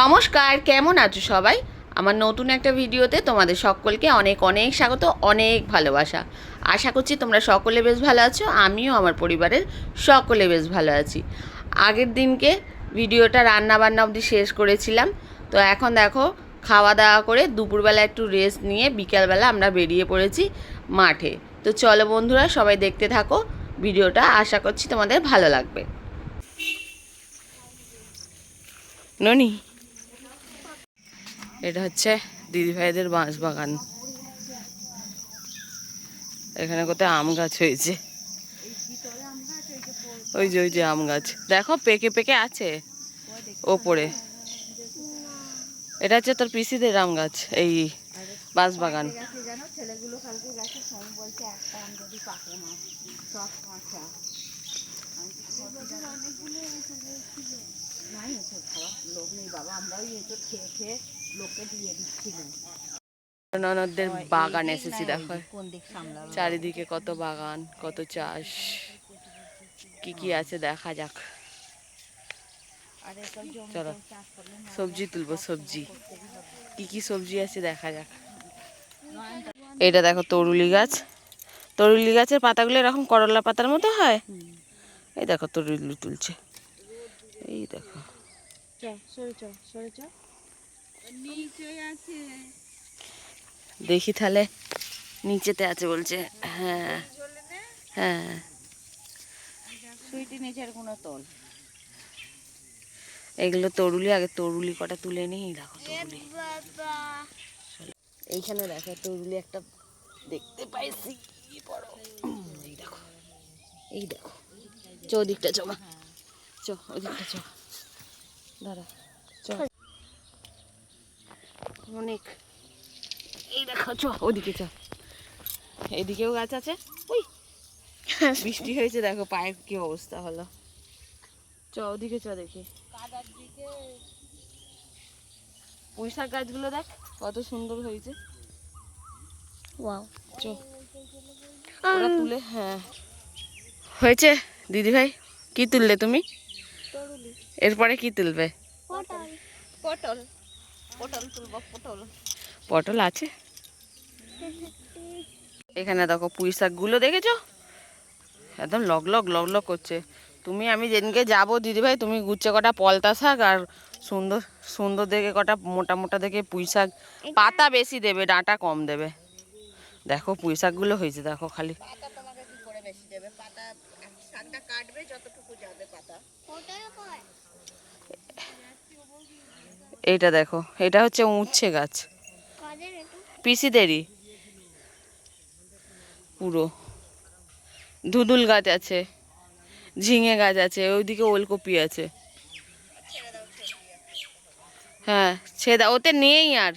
নমস্কার, কেমন আছো সবাই? আমার নতুন একটা ভিডিওতে তোমাদের সকলকে অনেক অনেক স্বাগত, অনেক ভালোবাসা। আশা করছি তোমরা সকলে বেশ ভালো আছো, আমিও আমার পরিবারের সকলে বেশ ভালো আছি। আগের দিনকে ভিডিওটা রান্না বান্না অবধি শেষ করেছিলাম, তো এখন দেখো খাওয়া দাওয়া করে দুপুরবেলা একটু রেস্ট নিয়ে বিকালবেলা আমরা বেরিয়ে পড়েছি মাঠে। তো চলো বন্ধুরা, সবাই দেখতে থাকো, ভিডিওটা আশা করছি তোমাদের ভালো লাগবে। ননি এটা হচ্ছে দিদিভাইদের বাঁশ বাগান এখানে কোথায় আম গাছ হয়েছে। ওই যে ওই যে আম গাছ। দেখো, পেকে পেকে আছে ওপরে। এটা হচ্ছে তোর পিসিদের আম গাছ, এই বাঁশ বাগান ননদদের বাগান এসেছি দেখো। চারিদিকে কত বাগান কত চাষ। কি কি আছে দেখা যাক। চলো সবজি তুলবো সবজি। কি কি সবজি আছে দেখা যাক। এটা দেখো তরুলি গাছ। তরুলি গাছের পাতাগুলো এরকম করলা পাতার মতো হয়? এই দেখো তরুলি তুলছে। এই দেখো। চ সরে চ সরে চ নিচে আছে দেখি তাহলে। নিচেতে আছে বলছে। হ্যাঁ। হ্যাঁ। সুইটি নিচের কোনো তল। এগুলো তরুলি আগে তরুলি কটা তুলে নিই দেখো তরুলি। এইখানে দেখো তরুলি একটা দেখতে পাইছি। বড়। এই দেখো। এই দেখো। চ ওদিকটা চ ওদিকটা চ। দাঁড়া। অনেক। এই দেখো চ ওদিকে চ। এদিকেও গাছ আছে। উই বৃষ্টি হয়েছে দেখো পায়ের কি অবস্থা হলো। চ ওদিকে চ দেখি। পুঁই শাক গাছগুলো দেখ কত সুন্দর হয়েছে। ওয়াও। চ ওরা তুলে হ্যাঁ। হয়েছে? দিদি ভাই কি তুললে তুমি? এরপরে কি তুলবে? পটল। পটল। তুলবো পটল। পটল আছে। এখানে দেখো পুঁই শাকগুলো দেখেছ? একদম লগ লগ লগ লগ করছে। তুমি আমি যেদিনকে যাব দিদিভাই তুমি গুচ্ছে কটা পলতা শাক আর সুন্দর সুন্দর দেখে কটা মোটা মোটা দেখে পুঁই শাক। পাতা বেশি দেবে ডাঁটা কম দেবে। দেখো পুঁই শাকগুলো হয়েছে দেখো খালি। পাতা তোমাকে কি করে বেশি দেবে? পাতা শাকটা কাটবে যতটুকু যাবে পাতা। এইটা দেখো এটা হচ্ছে উচ্ছে গাছ। পিসিদেরই। পুরো। ধুদুল গাছ আছে ঝিঙে গাছ আছে ওইদিকে ওলকপি আছে। হ্যাঁ সেদা ওতে নেই আর।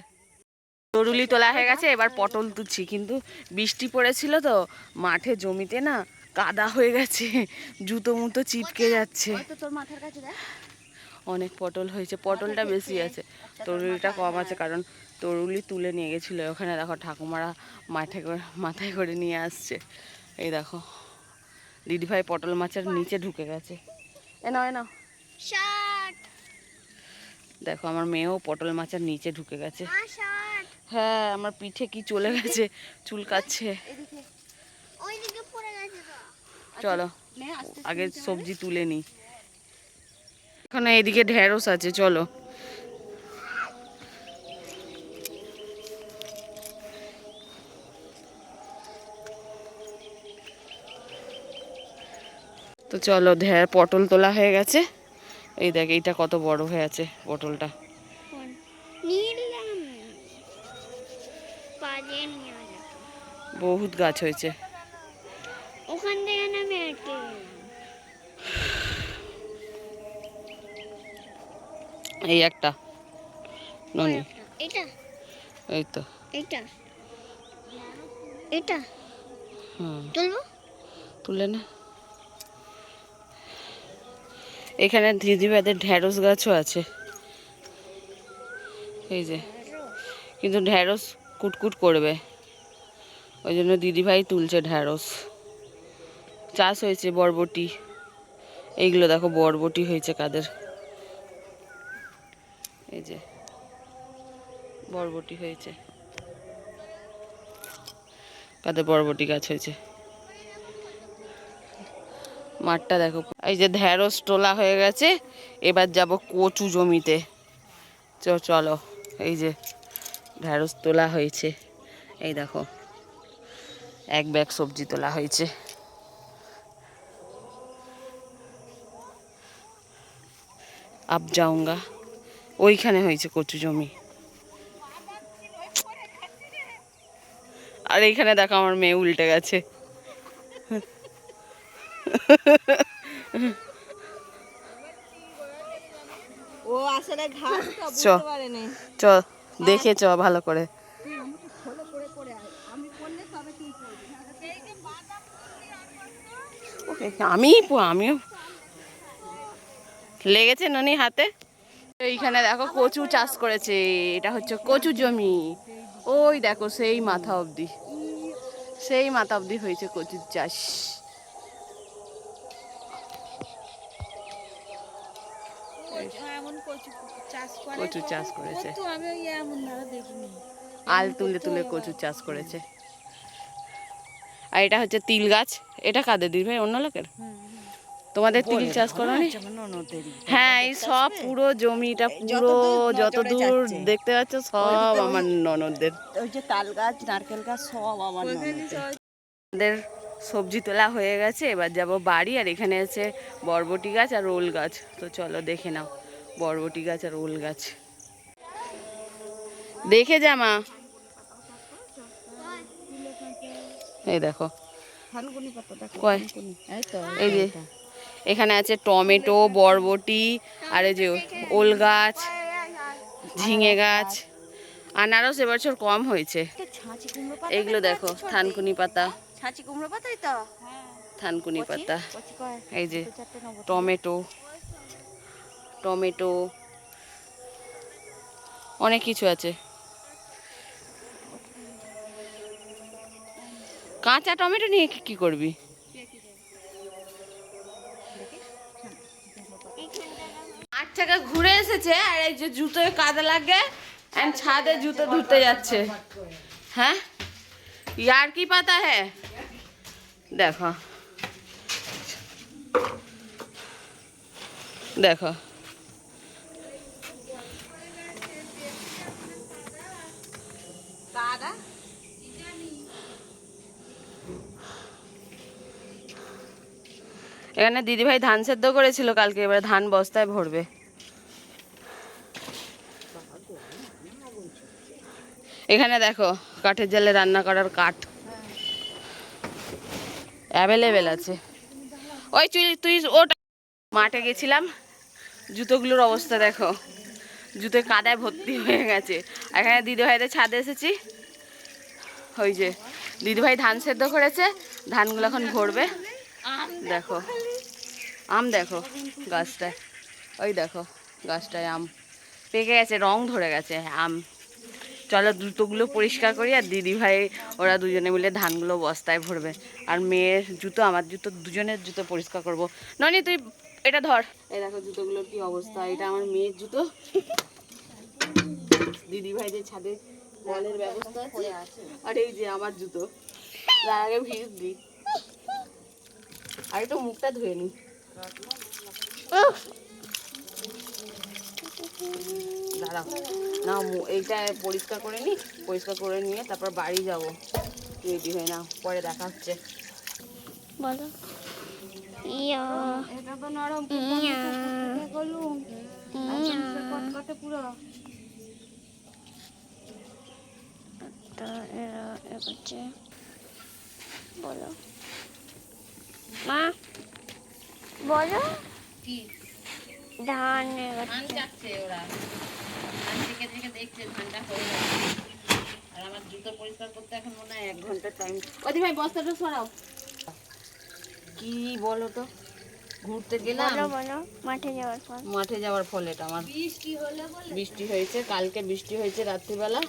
তরুলি তোলা হয়ে গেছে এবার পটল তুলছি কিন্তু বৃষ্টি পড়েছিল তো মাঠে জমিতে না কাদা হয়ে গেছে জুতো মুতো চিপকে যাচ্ছে। তোর মাথার কাছে অনেক পটল হয়েছে। পটলটা বেশি আছে। তরুলিটা কম আছে কারণ তরুলি তুলে নিয়ে গেছিল। ওখানে দেখো ঠাকুমারা মাঠে করে মাথায় করে নিয়ে আসছে। এই দেখো দিদিভাই পটল মাছের নিচে ঢুকে গেছে। এ নাও এ নাও। দেখো আমার মেয়েও পটল মাছের নিচে ঢুকে গেছে। হ্যাঁ আমার পিঠে কি চলে গেছে? চুলকাচ্ছে চলো আগে সবজি তুলে নিই এখানে এদিকে ঢেঁড়স আছে চলো। তো চলো ঢেঁড় পটল তোলা হয়ে গেছে। এই দেখ এইটা কত বড় হয়ে আছে পটলটা। বহুত গাছ হয়েছে ওখান থেকে নামে আটকে এই একটা। ননি। এটা। এই তো এটা। এটা। হুম। তুলবো? তুলে না। এখানে দিদিভাইদের ঢ্যাঁড়স গাছও আছে। এই যে। কিন্তু ঢ্যাঁড়স কুটকুট করবে। ওই জন্য দিদিভাই তুলছে ঢ্যাঁড়স। চাষ হয়েছে বরবটি। এইগুলো দেখো বরবটি হয়েছে কাদের। এই যে, বরবটি হয়েছে। কাদের বরবটি গাছ হয়েছে? মাঠটা দেখো। এই যে ঢেঁড়স তোলা হয়ে গেছে, এবার যাব কচু জমিতে। চলো, এই যে ঢেঁড়স তোলা হয়েছে। এই দেখো, এক ব্যাগ সবজি তোলা হয়েছে। আপ যাউঙ্গা ওইখানে হয়েছে কচু জমি। আর এইখানে দেখো আমার মেয়ে উল্টে গেছে। ও আসলে ঘাস তো চ। দেখে চ ভালো করে। আমি আমিও লেগেছে ননি হাতে? এইখানে দেখো কচু চাষ করেছে, এটা হচ্ছে কচু জমি। ওই দেখো, সেই মাথা অবধি। সেই মাথা অবধি হয়েছে কচুর চাষ। কচু চাষ করে করেছে। আল তুলে তুলে কচু চাষ করেছে। আর এটা হচ্ছে তিল গাছ। এটা কাদের দিদি ভাই? অন্য লোকের? তোমাদের তিল চাষ করো নি? হ্যাঁ এই সব পুরো জমিটা পুরো যত দূর দেখতে পাচ্ছ সব আমার ননদদের। ওই যে তাল গাছ নারকেল গাছ সব আমার আমাদের সবজি তোলা হয়ে গেছে এবার যাব বাড়ি আর এখানে আছে বরবটি গাছ আর ওল গাছ। তো চলো দেখে নাও বরবটি গাছ আর ওল গাছ। দেখে যা মা। এই দেখো। থানকুনি পাতা দেখো কয়? এই যে এখানে আছে টমেটো বরবটি আর এই যে ওল গাছ ঝিঙে গাছ। আনারস এবছর কম হয়েছে। এইগুলো দেখো থানকুনি পাতা। থানকুনি পাতা। এই যে টমেটো। টমেটো। অনেক কিছু আছে। কাঁচা টমেটো নিয়ে কি করবি? টাকা ঘুরে এসেছে আর এই যে জুতোয় কাদা লাগে ছাদে জুতো ধুতে যাচ্ছে। হ্যাঁ? ইয়ার কি পাতা হ্যাঁ? দেখো। দেখো। দাদা এখানে দিদিভাই ধান সেদ্ধ করেছিল কালকে এবার ধান বস্তায় ভরবে। এখানে দেখো, কাঠের জালে রান্না করার কাঠ। অ্যাভেলেবেল আছে। ওই তুই তুই ওটা মাঠে গেছিলাম, জুতোগুলোর অবস্থা দেখো। জুতোয় কাদায় ভর্তি হয়ে গেছে। এখানে দিদিভাইদের ছাদে এসেছি। ওই যে, দিদিভাই ধান সেদ্ধ করেছে, ধানগুলো এখন ভরবে দেখো, আম দেখো, গাছটায়। ওই দেখো, গাছটায় আম। পেকে গেছে, রং ধরে গেছে, আম। চলো জুতোগুলো পরিষ্কার করি আর দিদি ভাই ওরা দুজনে মিলে ধানগুলো বস্তায় ভরবে। আর মেয়ের জুতো, আমার জুতো, দুজনের জুতো পরিষ্কার করব। ননি, তুই এটা ধর। এই দেখো জুতোগুলোর কি অবস্থা, এটা আমার মেয়ের জুতো। দিদি ভাই যে ছাদে কলের ব্যবস্থা আছে, আর এই যে আমার জুতো। তার আগে ভিজ দিই। আর একটু মুখটা ধুয়ে নি। দাঁড়াও। না এইটা পরিষ্কার করে নি পরিষ্কার করে নিয়ে তারপর বাড়ি যাব। রেডি হয়ে না পরে দেখা হচ্ছে। বলো। এটা তো নরম গলুম কটকটে পুরো। তো এরা এ করছে বলো। মা বলো। কি? ধান ধান করছে ওরা। ধান থেকে থেকে দেখছে ধানটা হয়ে আর আমার জুতো পরিষ্কার করতে এখন মনে হয় এক ঘণ্টা টাইম ওদি ভাই বস্তাটা সরাও। কি বলো তো? ঘুরতে গেলাম। মাঠে যাওয়ার পর। মাঠে যাওয়ার ফলে এটা আমার। বৃষ্টি হয়েছে কালকে বৃষ্টি হয়েছে রাত্রিবেলা।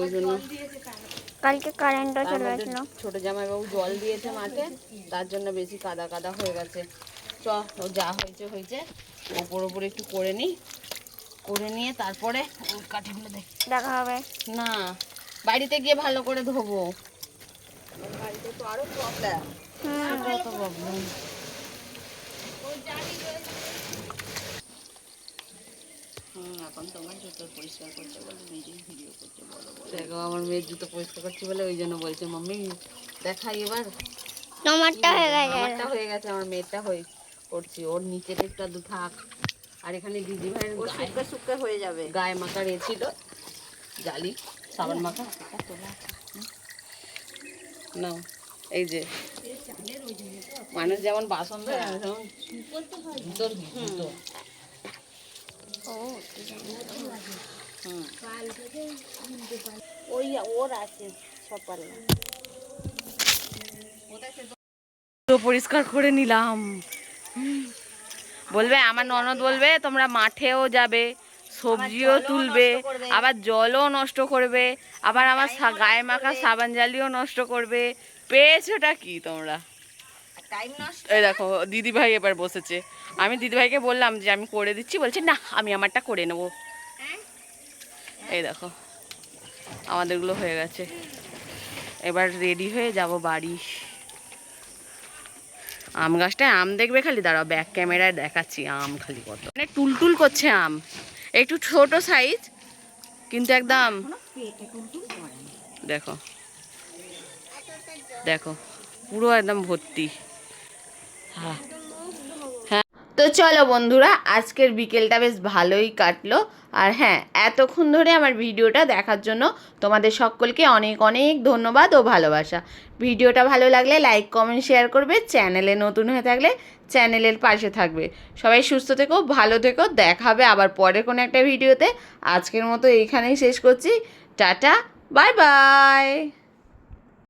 ওই জন্য কালকে। কারেন্টও চলে আসলো। ছোট জামাইবাবু জল দিয়েছে মাঠে তার জন্য বেশি কাদা কাদা হয়ে গেছে। চ যা হয়েছে হয়েছে। ওপর ওপর একটু করে নিই। করে নিয়ে তারপরে কাঠিগুলো দেখ। দেখা হবে। না বাড়িতে গিয়ে ভালো করে ধোবো। বাড়িতে তো আরও প্রবলেম হুম প্রবলেম এখন তোমার জুতো পরিষ্কার করতে বলে নিজেই ভিডিও করতে বলো। দেখো আমার মেয়ের জুতো পরিষ্কার করছি বলে ওই জন্য বলছে মাম্মি দেখাই এবার। তোমারটা হয়ে গেছে। আমারটা হয়ে গেছে আমার মেয়েরটা হয়ে করছি ওর নিচের একটা দু থাক। আর এখানে দিদি ভাইয়ের শুক্কা শুক্কা হয়ে যাবে। গায়ে মাখা রেছিল জালি সাবান মাখা। না এই যে। মানুষ যেমন বাসন ওই ওর আছে তো পরিষ্কার করে নিলাম। বলবে আমার ননদ বলবে তোমরা মাঠেও যাবে সবজিও তুলবে আবার জলও নষ্ট করবে আবার আমার গায়ে মাখা সাবান জালিও নষ্ট করবে। পেয়েছোটা কি তোমরা? এই দেখো দিদি ভাই এবার বসেছে। আমি দিদি ভাইকে বললাম যে আমি করে দিচ্ছি বলছে না আমি আমারটা করে নেব। এই দেখো আমাদেরগুলো হয়ে গেছে। এবার রেডি হয়ে যাব বাড়ি। আম গাছটায় আম দেখবে খালি? দাঁড়াও ব্যাক ক্যামেরায় দেখাচ্ছি আম খালি কত। মানে টুলটুল করছে আম। একটু ছোট সাইজ কিন্তু একদম দেখো। দেখো পুরো একদম ভর্তি। হ্যাঁ। তো চলো বন্ধুরা, আজকের বিকেলটা বেশ ভালোই কাটলো। আর হ্যাঁ এতক্ষণ ধরে আমার ভিডিওটা দেখার জন্য তোমাদের সকলকে অনেক অনেক ধন্যবাদ ও ভালোবাসা। ভিডিওটা ভালো লাগলে লাইক, কমেন্ট, শেয়ার করবে, চ্যানেলে নতুন হয়ে থাকলে চ্যানেলের পাশে থাকবে। সবাই সুস্থ থেকো, ভালো থেকো দেখাবে আবার পরে কোনো একটা ভিডিওতে। আজকের মতো এইখানেই শেষ করছি। Tata, bye bye!